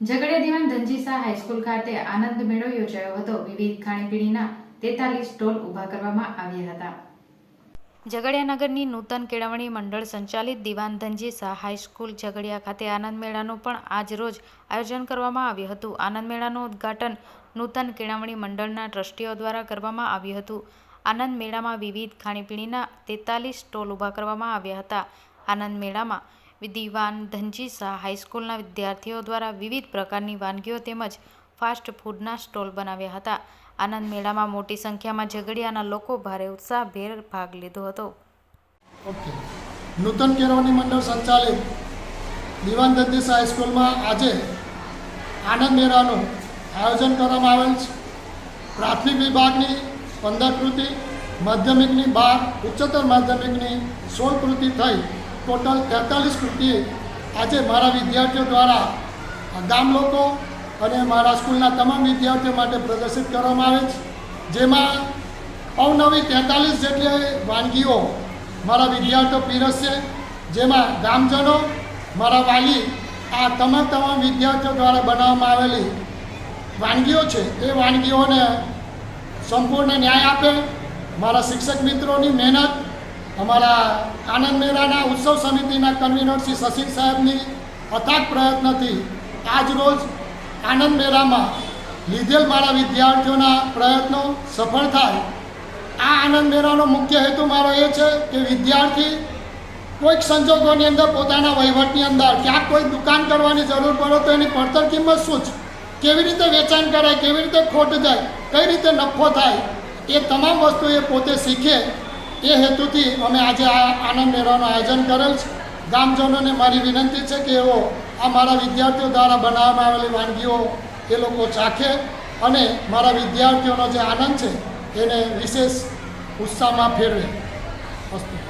ઝઘડિયા દિવાન ધનજીસા હાઈસ્કૂલ ખાતે આનંદ મેળો યોજાયો હતો. વિવિધ ખાણીપીણીના તેતાલીસ સ્ટોલ ઊભા કરવામાં આવ્યા હતા. ઝઘડિયા નગરની નૂતન કેળવણી મંડળ સંચાલિત દિવાન ધનજીસા હાઈસ્કૂલ ઝઘડિયા ખાતે આનંદ મેળાનું પણ આજ રોજ આયોજન કરવામાં આવ્યું હતું. આનંદ મેળાનું ઉદ્ઘાટન નૂતન કેળવણી મંડળના ટ્રસ્ટીઓ દ્વારા કરવામાં આવ્યું હતું. આનંદ મેળામાં વિવિધ ખાણીપીણીના તેતાલીસ સ્ટોલ ઊભા કરવામાં આવ્યા હતા. આનંદ મેળામાં દીવાન ધનજીસા હાઈસ્કૂલના વિદ્યાર્થીઓ દ્વારા વિવિધ પ્રકારની વાનગીઓ તેમજ ફાસ્ટ ફૂડના સ્ટોલ બનાવ્યા હતા. આનંદ મેળામાં મોટી સંખ્યામાં ઝઘડિયાના લોકો ભારે ઉત્સાહભેર ભાગ લીધો હતો. નૂતન કેળવણી મંડળ સંચાલિત દીવાન દદ્દેશ હાઈસ્કૂલમાં આજે આનંદ મેળાનું આયોજન કરવામાં આવેલ છે. પ્રાથમિક વિભાગની પંદર કૃતિ, માધ્યમિકની બાર, ઉચ્ચતર માધ્યમિકની સોળ કૃતિ થઈ ટોટલ તેતાલીસ કૃતિ આજે મારા વિદ્યાર્થીઓ દ્વારા ગામ લોકો અને મારા સ્કૂલના તમામ વિદ્યાર્થીઓ માટે પ્રદર્શિત કરવામાં આવે છે. જેમાં અવનવી તેતાલીસ જેટલી વાનગીઓ મારા વિદ્યાર્થીઓ પીરસશે. જેમાં ગામજનો, મારા વાલી, આ તમામ તમામ વિદ્યાર્થીઓ દ્વારા બનાવવામાં આવેલી વાનગીઓ છે, એ વાનગીઓને સંપૂર્ણ ન્યાય આપે. મારા શિક્ષક મિત્રોની મહેનત અમારા આનંદ મેળાના ઉત્સવ સમિતિના કન્વીનર શ્રી શશીર સાહેબની અથાગ પ્રયત્નથી આજ રોજ આનંદ મેળામાં લીધેલ મારા વિદ્યાર્થીઓના પ્રયત્નો સફળ થાય. આ આનંદ મેળાનો મુખ્ય હેતુ મારો એ છે કે વિદ્યાર્થી કોઈક સંજોગોની અંદર પોતાના વહીવટની અંદર ક્યાંક કોઈ દુકાન કરવાની જરૂર પડે તો એની પડતર કિંમત શું છે? કેવી રીતે વેચાણ કરાય? કેવી રીતે ખોટ જાય? કઈ રીતે નફો થાય? એ તમામ વસ્તુ એ પોતે શીખે એ હેતુથી અમે આજે આ આનંદ મેળાનું આયોજન કરેલ છે. ગામજનોને મારી વિનંતી છે કે એઓ આ મારા વિદ્યાર્થીઓ દ્વારા બનાવવામાં આવેલી વાનગીઓ એ લોકો ચાખે અને મારા વિદ્યાર્થીઓનો જે આનંદ છે એને વિશેષ ઉત્સાહમાં ફેરવે. અસ્તુ